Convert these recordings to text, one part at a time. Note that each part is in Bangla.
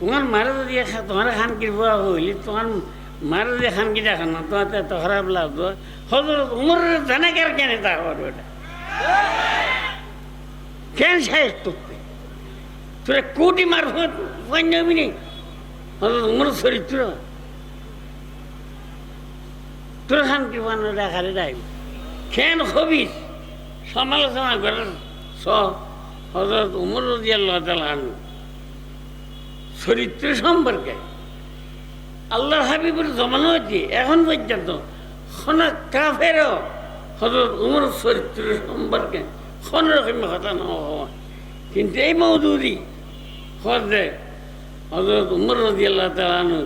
তোমার মারে যদি তোমার খানকির বুয়া হইলি, তোমার মারে যদি খানকি দেখা না তোমার তো খারাপ লাগতো হজরত উমর জানে কার কেন তা করবে কেন সাহেব তোকে তোরা কোটি মারফত পাঞ্জাবি নেই হজরত উমর চরিত্র। তোর খানকি বানো দেখারে যাই কেন হবিস? সমালোচনা করার স হজরত উমর রাদিয়াল্লাহু তাআলা চরিত্র সম্পর্কে। আল্লাহ হাবিবুর জমানো হচ্ছে এখন পর্যন্ত খনা কাফেরও হজরত উমর চরিত্র সম্পর্কে কোন রকমের কথা না কিন্তু এই মৌদুদি হজরে হজরত উমর রদি আল্লাহ তালানু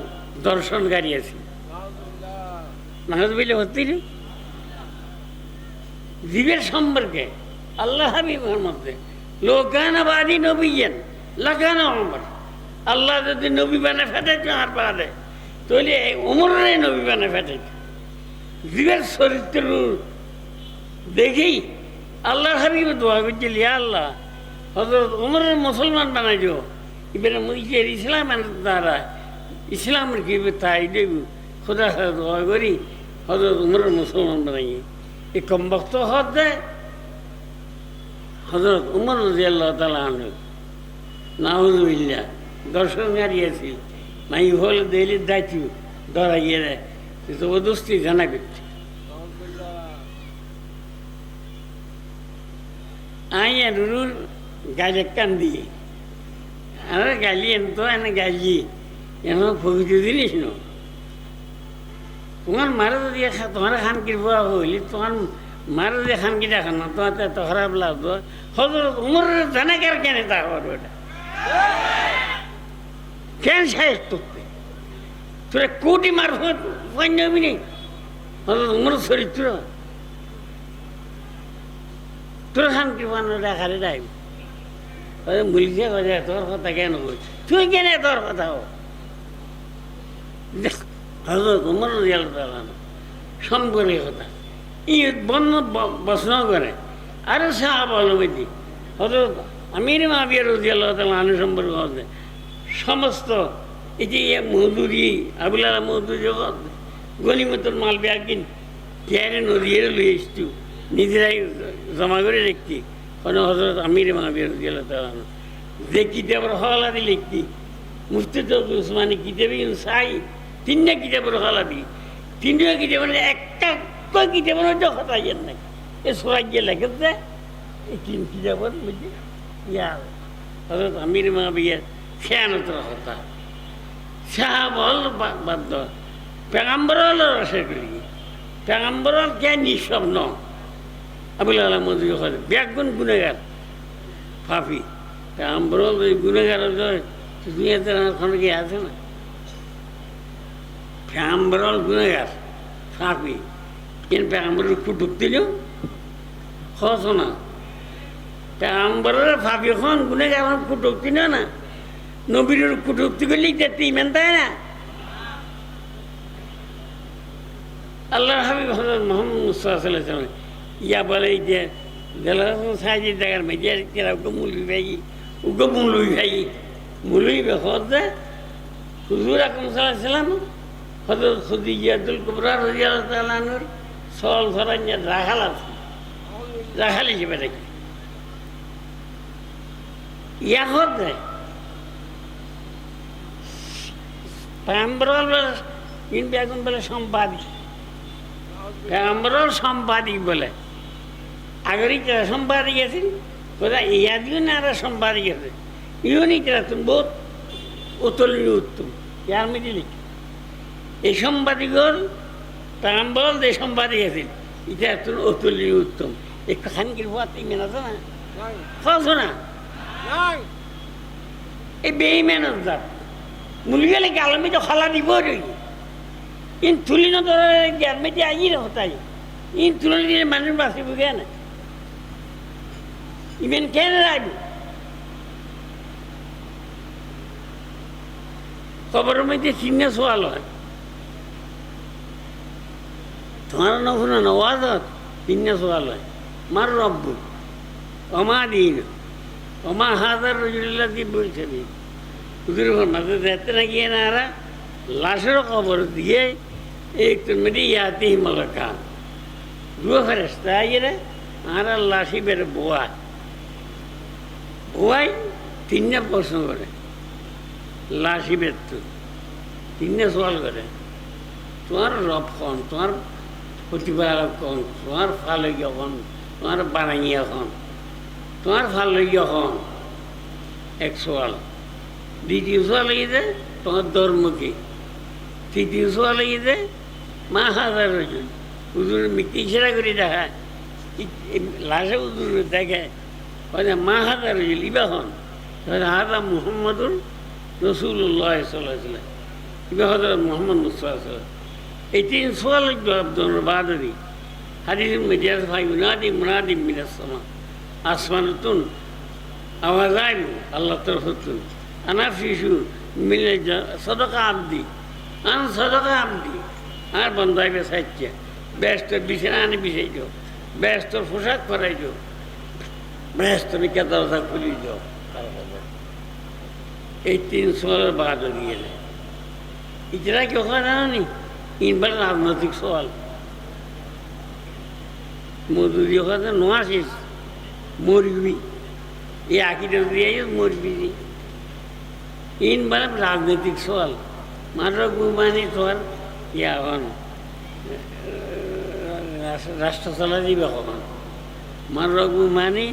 দর্শনকারী আছে নাহজ বলে হতে জীবের সম্পর্কে আল্লাহ হাবিবের মধ্যে লোকানা বাদী নবীন লাগানা অমর আল্লাহ যদি নবী বানে ফেটাইতো, আর পারে তাহলে এই উমরে নবী বানে ফেটাইতো। জীবের চরিত্র দেখি আল্লাহ হাবিব দোয়া করছিল ইয়া আল্লাহ হজরত উমরের মুসলমান বানাই দিও। এবারে মুইজের ইসলামের দ্বারা, ইসলামের কি তাই দেব। খোদা দোয়া করি হজরত উমরের মুসলমান বানাই এই কম বক্ত হত দেয় হজরত উমর রাজি আল্লাহ তালা আনু নাহুজুবিল্লা দর্শনকারী আছিল মাই হল দেলি দায়িত্ব ধরাইয়ে দেয়। জবরদস্তি জানা করছে। আই রুরুর গাছ কান দিয়ে। আর গালি এনত এনে গালি। এন ভবিষ্যৎ জিনিস ন। তোমার মারে যদি তোমার খানকির বুয়া হইলি, তোমার মারে যদি খান খানকি দেখা না, তোমার তো খারাপ লাগতো হজরত উমর জানে কেন তা করবে এটা কেন সাহেব তোকে তোরা কোটি মারফত পাঞ্জাবি নেই উমর চরিত্র। তোর খানকি বানো দেখারে যাই মুলিশে কথা তোর কথা কেন বল তুই কেন তোর কথা হো উমর রিয়াল সম্পর্কে কথা। ই বন্য বসন করে। আরও সাহাব অলবেদি হজরত আমির আনু সম্পর্কে হতে সমস্ত এই যে ইয়ে মধুরি আবুল আলা মধুরি গনিমতর মাল ব্যাগিন কেয়ারে নদীয়ে লই এসছু। নিজেরাই জমা করে লিখছি কোনো হজরত আমির রিয়াল যে কিতাবের হলা দি লিখছি। মুফতি উসমানী কিতাবে চাই তিনটা কিতাবের হলা দি। তিনটা কিতাবের একটা কিতাবের মধ্যে কথা ইয়ের নাই এ সোরাজ্যে লেখেছে, এই তিন কিতাবের মধ্যে ইয়ার হজরত আমির মাবিয়ার খেয়ানতর কথা সাহাবল বাদ্য। পেগাম্বরল রসে করি পেগাম্বরল কে নিঃস্বপ্ন আবুল আলম মধু ব্যাগুন গুনেগার ফাফি পেগাম্বরল ওই গুনেগার দুনিয়াতে এখন কি আছে না? পেগাম্বরল গুনেগার ফাফি কিন্তু পেগাম্বরের কুটুক দিল হস না। পেগাম্বরের ফাফি খন গুনেগার কুটুক দিল না? নবীর কুটুক্তি করলেই দেখতে ইমান তাই না? আল্লাহ হাবিব হজরত মোহাম্মদ মুস্তাফাম ইয়া বলে যে সাহায্য জায়গার মেডিয়ার কেরা উকে মুলবি ভাই উকে মুলবি ভাই মুলবি হজ হুজুর আকম সাল্লাম হজরত খুদিয়াতুল কুবরা রাজিয়াল তালানুর সল ধরান রাখাল আছে রাখাল হিসেবে দেখি। ইয়া হজ দেয় প্যাম্বরল কিন্তু এখন বলে? সম্পাদিক প্যাম্বরল সম্পাদিক বলে। আগেরই যারা সম্পাদিক আছেন কোথায় আর সম্পাদিক আছে। ইউনি কেরাতুন বহুত অতুলনীয় উত্তম। ইয়ার মধ্যে লিখি এই সম্পাদিকর প্যাম্বরল যে সম্পাদিক আছেন এটা এত অতুলনীয় উত্তম। এই খানকির ভাত ইমেন আছে না? খাওয়াছো না? এই বেইমেনের জাত। খালা দিব রই ইন তুলি নধরে গ্যারমে দিয়ে আই হতাই ইন তুলি দিলে মানুষ বাঁচিব কেন রাখব খবরের মধ্যে চিহ্ন সোয়াল তোমার নফুনা নওয়াজত চিহ্ন সোয়াল মার রব্বু অমা দিন। অমা হাজার রজুল্লাহ দিয়ে বলছে মাঝে দেখতে না গিয়ে না আরা, লাশেরও কবর দিয়ে একটু মেরে ইয়াতি মলকান দুয়া ফেরেস্তা আইরে আর লাশি বের বোয়া বোয়াই তিনটা প্রশ্ন করে, লাশি বের তো তিনটা সওয়াল করে। তোমার রব কন, তোমার প্রতিপালক কন, তোমার ফালকীয় কন, তোমার বানাইয়া কন, তোমার ফালকীয় কন, এক সওয়াল। দ্বিতীয় সওয়াল ইদে তোমার ধর্ম কি তৃতীয় সওয়াল মা হাজার হুজুর মিথ্যে ইশারা করে দেখা। লাশে হুজুর দেখে মানে মা হাজার ইবা হন তাহলে হাজা মুহাম্মদুর রসুল্লাহ সাল্লাহ ইবা হজরত মোহাম্মদ মুস্তাফা এই তিন দোনো বাদরি হাদিস মিডিয়াস ভাই মুনাদি মুনাদি মিনাস সামা। আসমানুতুন আওয়াজ আইবু আল্লাহ তরফতুন আনা ফিসু মিলে সদকা আবদি আন সদকা আবদি আর বন্ধাইবে সাইচ্ছে ব্যস্তর বিছানা আনি বিছাইছ। ব্যস্তর পোশাক পরাইছ। ব্যস্তর কেতা খুলি যাও এই তিন সোয়ালের বাদরি গেলে। ইতরা কি ওখানে জানি ইনবার রাজনৈতিক সওয়াল মজুরি ওখানে নোয়াশিস মরবি। এই আকিটা দিয়ে মরবি ইন মানে রাজনৈতিক সওয়াল। মাত্র গুমানি তোমার ইয়া হন রাষ্ট্র চলা দিবে কখন মাত্র গুমানি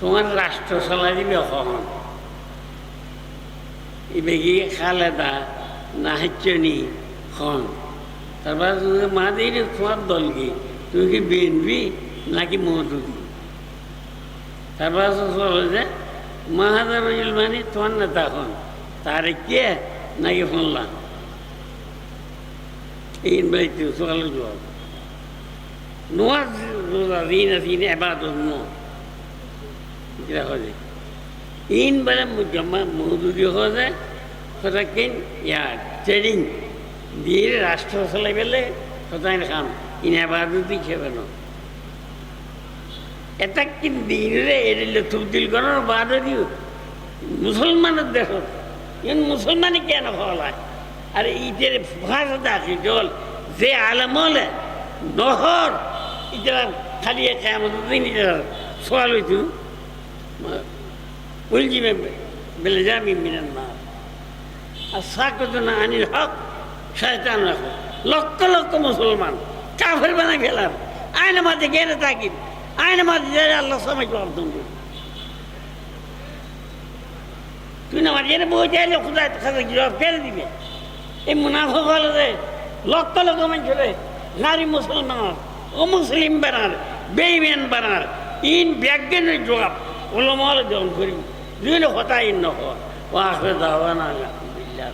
তোমার রাষ্ট্র চলা দিবে কখন ইবেগি খালেদা নাহাচ্চনি খন। তারপর তুমি মা দিয়ে তোমার দল কি, তুমি কি বিএনপি নাকি মহদুদি তারপর বলে যে মাহাদার মানে তোমার নেতা হন তারে কে নাকি শুনলাম এই নোয়া দিন হয় ইন বলে জমা মহদুদি হয়ে কথা কিন ইয়া ট্রেডিং দিয়ে রাষ্ট্র চলাই পেলে সদাই খাম। ইন এবাদতি খেবে না এটা কি দিনরে এড়িলে তবদিল করার বাদে দিও? মুসলমানের দেশ ইন মুসলমানে কেন ফলায় আর ইটের ভাষাতে আছে জল যে আলমলে নহর, ইটার খালি কেমন দিন ইটার সোয়াল হইতু। উলজিমে বেলে যাবি মিনার না আর সাকত না আনির হক, শয়তান রাখো। লক্ষ লক্ষ মুসলমান কাফের বানা গেলাম আইন মাঝে গেলে থাকি আইন মাঝে যাই আল্লাহ জবাব তুমি তুই না মাঝে বই চাইলে খুদা সাথে জবাব ফেলে দিবে। এই মুনাফা বলে যে লক্ষ লক্ষ মানুষ নারী মুসলমান ও মুসলিম বানার বেইমেন বানার ইন ব্যাজ্ঞানের জবাব ওলমাল জন করি দুই হতাই ন হওয়া। ও আসবে দাওয়ানা আলহামদুলিল্লাহ।